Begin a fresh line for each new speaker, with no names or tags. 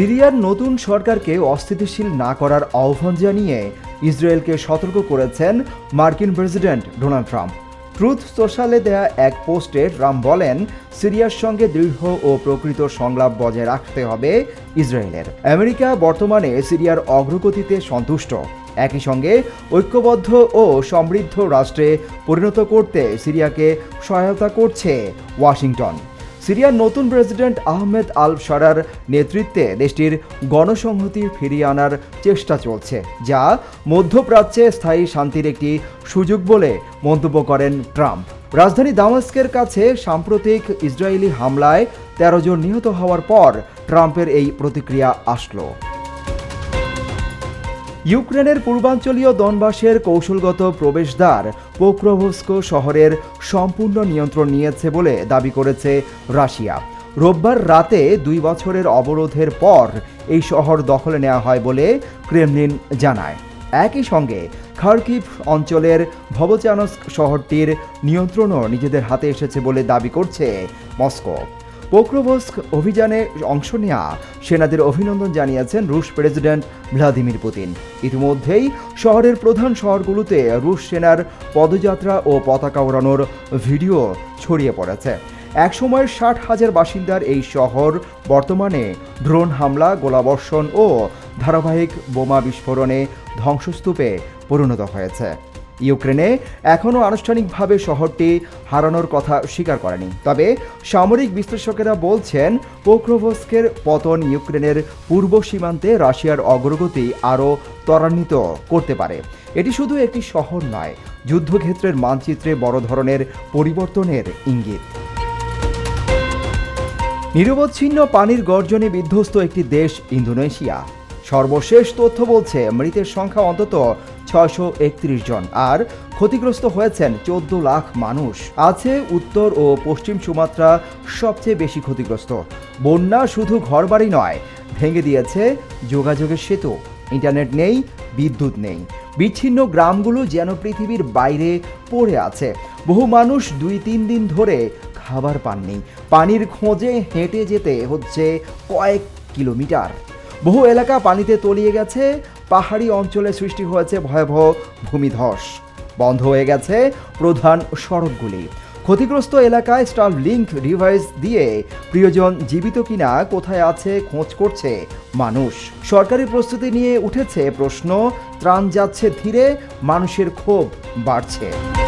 সিরিয়ার নতুন সরকারকে অস্থিতিশীল না করার আহ্বান জানিয়ে ইসরায়েলকে সতর্ক করেছেন মার্কিন প্রেসিডেন্ট ডোনাল্ড ট্রাম্প। ট্রুথ সোশ্যালে দেয়া এক পোস্টে ট্রাম্প বলেন, সিরিয়ার সঙ্গে দৃঢ় ও প্রকৃত সংলাপ বজায় রাখতে হবে ইসরায়েলের। আমেরিকা বর্তমানে সিরিয়ার অগ্রগতিতে সন্তুষ্ট। একই সঙ্গে ঐক্যবদ্ধ ও সমৃদ্ধ রাষ্ট্রে পরিণত করতে সিরিয়াকে সহায়তা করছে ওয়াশিংটন। সিরিয়ার নতুন প্রেসিডেন্ট আহমেদ আল সারার নেতৃত্বে দেশটির গণসংহতি ফিরিয়ে আনার চেষ্টা চলছে, যা মধ্যপ্রাচ্যে স্থায়ী শান্তির একটি সুযোগ বলে মন্তব্য করেন ট্রাম্প। রাজধানী দামাস্কের কাছে সাম্প্রতিক ইসরায়েলি হামলায় তেরো জন নিহত হওয়ার পর ট্রাম্পের এই প্রতিক্রিয়া আসলো। ইউক্রেনের পূর্বাঞ্চলীয় দনবাসের কৌশলগত প্রবেশদ্বার পোক্রোভস্ক শহরের সম্পূর্ণ নিয়ন্ত্রণ নিয়েছে বলে দাবি করেছে রাশিয়া। রোববার রাতে দুই বছরের অবরোধের পর এই শহর দখলে নেওয়া হয় বলে ক্রেমলিন জানায়। একই সঙ্গে খার্কিভ অঞ্চলের ভবচানস্ক শহরটির নিয়ন্ত্রণও নিজেদের হাতে এসেছে বলে দাবি করছে মস্কো। পোক্রোভস্ক অভিযানে অংশ নেওয়া সেনাদের অভিনন্দন জানিয়েছেন রুশ প্রেসিডেন্ট ভ্লাদিমির পুতিন। ইতিমধ্যেই শহরের প্রধান শহরগুলোতে রুশ সেনার পদযাত্রা ও পতাকা ওড়ানোর ভিডিও ছড়িয়ে পড়েছে। একসময়ের ষাট হাজার বাসিন্দার এই শহর, বর্তমানে ড্রোন হামলা, গোলাবর্ষণ ও ধারাবাহিক বোমা বিস্ফোরণে ধ্বংসস্তূপে পরিণত হয়েছে। ইউক্রেনে এখনও আনুষ্ঠানিকভাবে শহরটি হারানোর কথা স্বীকার করেনি। তবে সামরিক বিশ্লেষকেরা বলছেন, পোক্রোভস্কের পতন ইউক্রেনের পূর্ব সীমান্তে রাশিয়ার অগ্রগতি আরও ত্বরান্বিত করতে পারে। এটি শুধু একটি শহর নয়, যুদ্ধক্ষেত্রের মানচিত্রে বড় ধরনের পরিবর্তনের ইঙ্গিত। নিরবচ্ছিন্ন পানির গর্জনে বিধ্বস্ত একটি দেশ ইন্দোনেশিয়া। সর্বশেষ তথ্য বলছে, মৃতের সংখ্যা অন্তত ছয়শো একত্রিশ জন আর ক্ষতিগ্রস্ত হয়েছেন চোদ্দ লাখ মানুষ। আছে উত্তর ও পশ্চিম সুমাত্রা সবচেয়ে বেশি ক্ষতিগ্রস্ত। বন্যা শুধু ঘরবাড়ি নয়, ভেঙে দিয়েছে যোগাযোগের সেতু, ইন্টারনেট নেই, বিদ্যুৎ নেই। বিচ্ছিন্ন গ্রামগুলো যেন পৃথিবীর বাইরে পড়ে আছে। বহু মানুষ দুই তিন দিন ধরে খাবার পাননি। পানির খোঁজে হেঁটে যেতে হচ্ছে কয়েক কিলোমিটার। বহু এলাকা পানিতে তলিয়ে গেছে পাহাড়ি অঞ্চলে সৃষ্টি হয়েছে ভয়াবহ ভূমিধস। বন্ধ হয়ে গেছে প্রধান সড়কগুলি। ক্ষতিগ্রস্ত এলাকায় স্টার লিঙ্ক ডিভাইস দিয়ে প্রিয়জন জীবিত কিনা, কোথায় আছে, খোঁজ করছে মানুষ। সরকারি প্রস্তুতি নিয়ে উঠেছে প্রশ্ন, ত্রাণ যাচ্ছে ধীরে, মানুষের ক্ষোভ বাড়ছে।